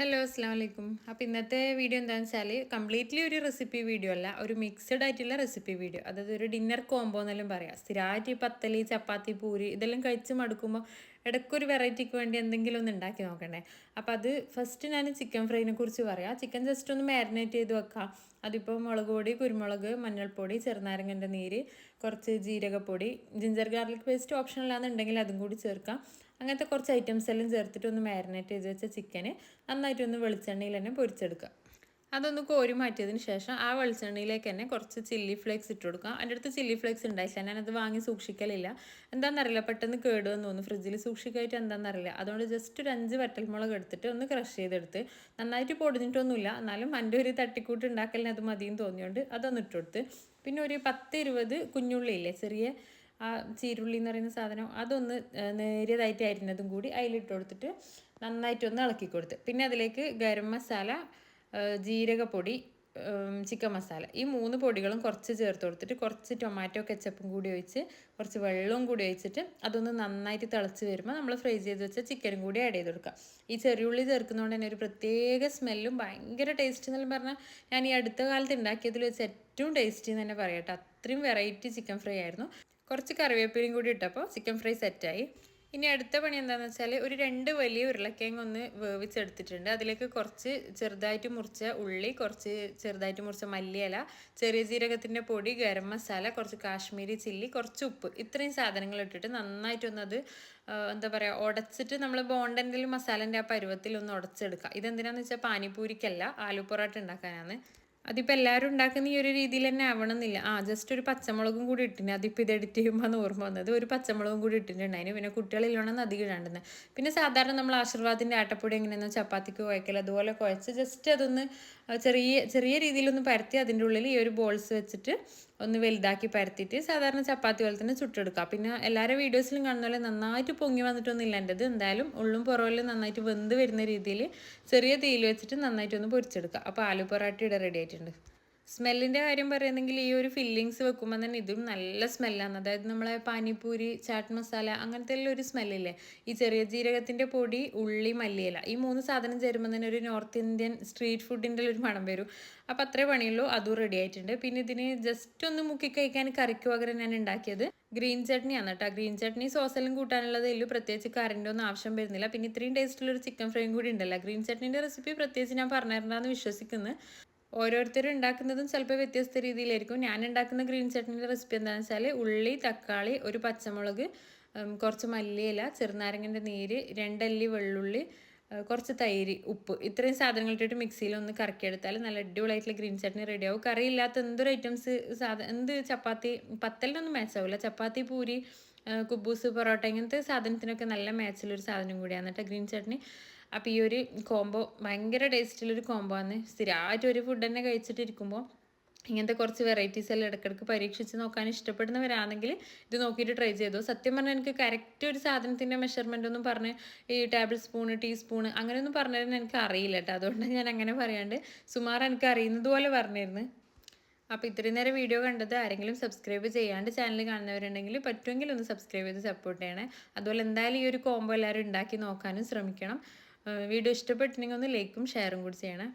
Hello അസ്സാം വലൈക്കും അപ്പോൾ ഇന്നത്തെ വീഡിയോ എന്താണെന്ന് വെച്ചാൽ കംപ്ലീറ്റ്ലി ഒരു റെസിപ്പി വീഡിയോ അല്ല ഒരു മിക്സഡ് ആയിട്ടുള്ള റെസിപ്പി വീഡിയോ അതായത് ഒരു ഡിന്നർ കോംബോ എന്നെല്ലാം പറയാം. സ്ഥിരമായിട്ട് ഈ പത്തലി ചപ്പാത്തി പൂരി ഇതെല്ലാം കഴിച്ച് മടുക്കുമ്പോൾ ഇടയ്ക്കൊരു വെറൈറ്റിക്ക് വേണ്ടി എന്തെങ്കിലും ഒന്ന് ഉണ്ടാക്കി നോക്കണ്ടേ? അപ്പോൾ അത് ഫസ്റ്റ് ഞാൻ ചിക്കൻ ഫ്രൈനെ കുറിച്ച് പറയാം. ചിക്കൻ ജസ്റ്റ് ഒന്ന് മാരിനേറ്റ് ചെയ്ത് വെക്കാം. അതിപ്പോൾ മുളക് പൊടി കുരുമുളക് മഞ്ഞൾപ്പൊടി ചെറുനാരങ്ങന്റെ നീര് കുറച്ച് ജീരകപ്പൊടി ജിഞ്ചർ ഗാർലിക് പേസ്റ്റ് ഓപ്ഷനിലാണെന്നുണ്ടെങ്കിൽ അതും കൂടി ചേർക്കാം. അങ്ങനത്തെ കുറച്ച് ഐറ്റംസ് എല്ലാം ചേർത്തിട്ട് ഒന്ന് മാരിനേറ്റ് ചെയ്ത് വെച്ച ചിക്കന് നന്നായിട്ടൊന്ന് വെളിച്ചെണ്ണയിൽ തന്നെ പൊരിച്ചെടുക്കുക. അതൊന്ന് കോരി മാറ്റിയതിന് ശേഷം ആ വെളിച്ചെണ്ണയിലേക്ക് തന്നെ കുറച്ച് ചില്ലി ഫ്ലേക്സ് ഇട്ട് കൊടുക്കാം എന്റെ അടുത്ത് ചില്ലി ഫ്ലേക്സ് ഉണ്ടായില്ല ഞാനത് വാങ്ങി സൂക്ഷിക്കലില്ല. എന്താണെന്നറിയില്ല പെട്ടെന്ന് കേടുവെന്ന് തോന്നുന്നു. ഫ്രിഡ്ജിൽ സൂക്ഷിക്കായിട്ട് എന്താണെന്നറിയില്ല അതുകൊണ്ട് ജസ്റ്റ് ഒരു അഞ്ച് വറ്റൽമുളക് എടുത്തിട്ട് ഒന്ന് ക്രഷ് ചെയ്തെടുത്ത് നന്നായിട്ട് പൊടിഞ്ഞിട്ടൊന്നുമില്ല. എന്നാലും എന്റെ ഒരു തട്ടിക്കൂട്ട് ഉണ്ടാക്കലിന് അത് മതിയെന്ന് തോന്നിയോണ്ട് അതൊന്ന് ഇട്ട് പിന്നെ ഒരു പത്ത് ഇരുപത് കുഞ്ഞുള്ളിയില്ലേ ചെറിയ ആ ചീരുള്ളി എന്ന് പറയുന്ന സാധനം അതൊന്ന് നേരിയതായിട്ട് അരിഞ്ഞതും കൂടി അതിലിട്ട് കൊടുത്തിട്ട് നന്നായിട്ടൊന്ന് ഇളക്കി കൊടുത്ത്. പിന്നെ അതിലേക്ക് ഗരം മസാല ജീരകപ്പൊടി ചിക്കൻ മസാല. ഈ മൂന്ന് പൊടികളും കുറച്ച് ചേർത്ത് കൊടുത്തിട്ട് കുറച്ച് ടൊമാറ്റോ കെച്ചപ്പും കൂടി ഒഴിച്ച് കുറച്ച് വെള്ളവും കൂടി ഒഴിച്ചിട്ട് അതൊന്ന് നന്നായിട്ട് തിളച്ച് വരുമ്പോൾ നമ്മൾ ഫ്രൈ ചെയ്ത് വെച്ച ചിക്കനും കൂടി ആഡ് ചെയ്ത് കൊടുക്കുക. ഈ ചെറിയുള്ളി ചേർക്കുന്നതുകൊണ്ട് തന്നെ ഒരു പ്രത്യേക സ്മെല്ലും ഭയങ്കര ടേസ്റ്റ് എന്നെല്ലാം പറഞ്ഞാൽ ഞാൻ ഈ അടുത്ത കാലത്ത് ഉണ്ടാക്കിയതിൽ വെച്ച് ഏറ്റവും ടേസ്റ്റി എന്ന് തന്നെ പറയട്ടെ അത്രയും വെറൈറ്റി ചിക്കൻ ഫ്രൈ ആയിരുന്നു. കുറച്ച് കറിവേപ്പിലയും കൂടി ഇട്ടപ്പോൾ ചിക്കൻ ഫ്രൈ സെറ്റായി. ഇനി അടുത്ത പണി എന്താണെന്ന് വെച്ചാൽ ഒരു രണ്ട് വലിയ ഉരുളക്കിഴങ്ങ് ഒന്ന് വേവിച്ചെടുത്തിട്ടുണ്ട്. അതിലേക്ക് കുറച്ച് ചെറുതായിട്ട് മുറിച്ച ഉള്ളി കുറച്ച് ചെറുതായിട്ട് മുറിച്ച മല്ലിയില ചെറിയ ജീരകത്തിന്റെ പൊടി ഗരം മസാല കുറച്ച് കാശ്മീരി ചില്ലി കുറച്ച് ഉപ്പ്. ഇത്രയും സാധനങ്ങൾ ഇട്ടിട്ട് നന്നായിട്ടൊന്നത് എന്താ പറയുക ഉടച്ചിട്ട് നമ്മൾ ബോണ്ടന്റെ മസാലന്റെ ആ പരുവത്തിൽ ഒന്ന് ഉടച്ചെടുക്കുക. ഇതെന്തിനാണെന്ന് വെച്ചാൽ പാനിപ്പൂരിക്കല്ല ആലു പൊറോട്ട ഉണ്ടാക്കാനാണ്. അതിപ്പോൾ എല്ലാവരും ഉണ്ടാക്കുന്ന ഈ ഒരു രീതിയിൽ തന്നെ ആവണമെന്നില്ല. ആ ജസ്റ്റ് ഒരു പച്ചമുളകും കൂടി ഇട്ടിന്. അതിപ്പോൾ ഇത് എഡിറ്റ് ചെയ്യുമ്പോൾ ഓർമ്മ വന്നത്. ഒരു പച്ചമുളകും കൂടി ഇട്ടിട്ടുണ്ടായിരുന്നു പിന്നെ കുട്ടികളില്ലോണം അധികം ഇടാണ്ടെന്ന് പിന്നെ സാധാരണ നമ്മൾ ആശീർവാദിന്റെ ആട്ടപ്പൊടി എങ്ങനെയാണെന്ന് ചപ്പാത്തിക്ക് കുഴക്കൽ അതുപോലെ കുഴച്ച് ജസ്റ്റ് അതൊന്ന് ചെറിയ ചെറിയ രീതിയിലൊന്ന് പരത്തി അതിന്റെ ഉള്ളിൽ ഈ ഒരു ബോൾസ് വെച്ചിട്ട് ഒന്ന് വലുതാക്കി പരത്തിയിട്ട് സാധാരണ ചപ്പാത്തി പോലെ തന്നെ ചുട്ടെടുക്കുക. പിന്നെ എല്ലാവരും വീഡിയോസിലും കാണുന്ന പോലെ നന്നായിട്ട് പൊങ്ങി വന്നിട്ടൊന്നുമില്ല എന്റെത്. എന്തായാലും ഉള്ളും പുറവിലും നന്നായിട്ട് വെന്ത് വരുന്ന രീതിയിൽ ചെറിയ തീയിൽ വെച്ചിട്ട് നന്നായിട്ടൊന്ന് പൊരിച്ചെടുക്കുക. അപ്പോൾ ആലു പൊറാട്ടയുടെ റെഡി ആയിട്ടുണ്ട്. സ്മെല്ലിന്റെ കാര്യം പറയുന്നെങ്കിൽ ഈ ഒരു ഫില്ലിങ്സ് വെക്കുമ്പോൾ തന്നെ ഇതും നല്ല സ്മെല്ലാണ് അതായത് നമ്മളെ പാനിപ്പൂരി ചാട്ട് മസാല അങ്ങനത്തെ എല്ലാം ഒരു സ്മെല്ലില്ലേ? ഈ ചെറിയ ജീരകത്തിന്റെ പൊടി ഉള്ളി മല്ലിയില ഈ മൂന്ന് സാധനം ചേരുമ്പോൾ തന്നെ ഒരു നോർത്ത് ഇന്ത്യൻ സ്ട്രീറ്റ് ഫുഡിന്റെ ഒരു മണം വരും. അപ്പോൾ അത്രേ പണിയുള്ളൂ. അതും റെഡി ആയിട്ടുണ്ട്. പിന്നെ ഇതിന് ജസ്റ്റ് ഒന്ന് മുക്കി കഴിക്കാൻ കറിക്ക് പകരം ഞാൻ ഉണ്ടാക്കിയത് ഗ്രീൻ ചട്നിയാണ് കേട്ടോ ഗ്രീൻ ചട്നി സോസെല്ലാം കൂട്ടാനുള്ളത് ഇതിൽ പ്രത്യേകിച്ച് കറിന്റെ ഒന്നും ആവശ്യം വരുന്നില്ല. പിന്നെ ഇത്രയും ടേസ്റ്റിലൊരു ചിക്കൻ ഫ്രൈയും കൂടി ഉണ്ടല്ലോ. ഗ്രീൻ ചട്നീന്റെ റെസിപ്പി പ്രത്യേകിച്ച് ഞാൻ പറഞ്ഞിട്ടുണ്ടെന്ന് വിശ്വസിക്കുന്നു. ഓരോരുത്തരും ഉണ്ടാക്കുന്നതും ചിലപ്പോൾ വ്യത്യസ്ത രീതിയിലായിരിക്കും. ഞാൻ ഉണ്ടാക്കുന്ന ഗ്രീൻ ചട്നിയുടെ റെസിപ്പി എന്താണെന്ന് വെച്ചാൽ ഉള്ളി തക്കാളി ഒരു പച്ചമുളക് കുറച്ച് മല്ലിയില ചെറുനാരങ്ങന്റെ നീര് രണ്ടല്ലി വെള്ളുള്ളി കുറച്ച് തൈര് ഉപ്പ് ഇത്രയും സാധനങ്ങൾ ഇട്ടിട്ട് മിക്സിയിൽ ഒന്ന് കറക്കിയെടുത്താൽ നല്ല അടിപൊളിയായിട്ടുള്ള ഗ്രീൻ ചട്നി കറി ഇല്ലാത്ത എന്തൊരു ഐറ്റംസ് സാധ എന്ത് ചപ്പാത്തി പത്തലിനൊന്നും മാച്ചാവില്ല ചപ്പാത്തി പൂരി കുബൂസ് പൊറോട്ട ഇങ്ങനത്തെ സാധനത്തിനൊക്കെ നല്ല മാച്ചിലൊരു സാധനം കൂടിയാണ് കേട്ടോ ഗ്രീൻ ചട്നി. അപ്പോൾ ഈ ഒരു കോംബോ ഭയങ്കര ടേസ്റ്റിലൊരു കോംബോ ആണ്. സ്ഥിരമായിട്ട് ഒരു ഫുഡ് തന്നെ കഴിച്ചിട്ടിരിക്കുമ്പോൾ ഇങ്ങനത്തെ കുറച്ച് വെറൈറ്റീസ് എല്ലാം ഇടയ്ക്കിടയ്ക്ക് പരീക്ഷിച്ച് നോക്കാൻ ഇഷ്ടപ്പെടുന്നവരാണെങ്കിൽ ഇത് നോക്കിയിട്ട് ട്രൈ ചെയ്തു. സത്യം പറഞ്ഞാൽ എനിക്ക് കറക്റ്റ് ഒരു സാധനത്തിന്റെ മെഷർമെന്റ് ഒന്നും പറഞ്ഞ് ഈ ടേബിൾ സ്പൂണ് ടീസ്പൂണ് അങ്ങനെയൊന്നും പറഞ്ഞിരുന്നു എനിക്ക് അറിയില്ല കേട്ടോ. അതുകൊണ്ട് ഞാൻ അങ്ങനെ പറയാണ്ട് സുമാർ എനിക്ക് അറിയുന്നത് പോലെ പറഞ്ഞിരുന്നു. അപ്പോൾ ഇത്രയും നേരം വീഡിയോ കണ്ടത് ആരെങ്കിലും സബ്സ്ക്രൈബ് ചെയ്യാണ്ട് ചാനൽ കാണുന്നവരുണ്ടെങ്കിൽ പറ്റുമെങ്കിൽ ഒന്ന് സബ്സ്ക്രൈബ് ചെയ്ത് സപ്പോർട്ട് ചെയ്യണേ. അതുപോലെ എന്തായാലും ഈ ഒരു കോംബോ എല്ലാവരും ഉണ്ടാക്കി നോക്കാനും ശ്രമിക്കണം. വീഡിയോ ഇഷ്ടപ്പെട്ടിട്ടുണ്ടെങ്കിൽ ഒന്ന് ലൈക്കും ഷെയറും കൂടി ചെയ്യണേ.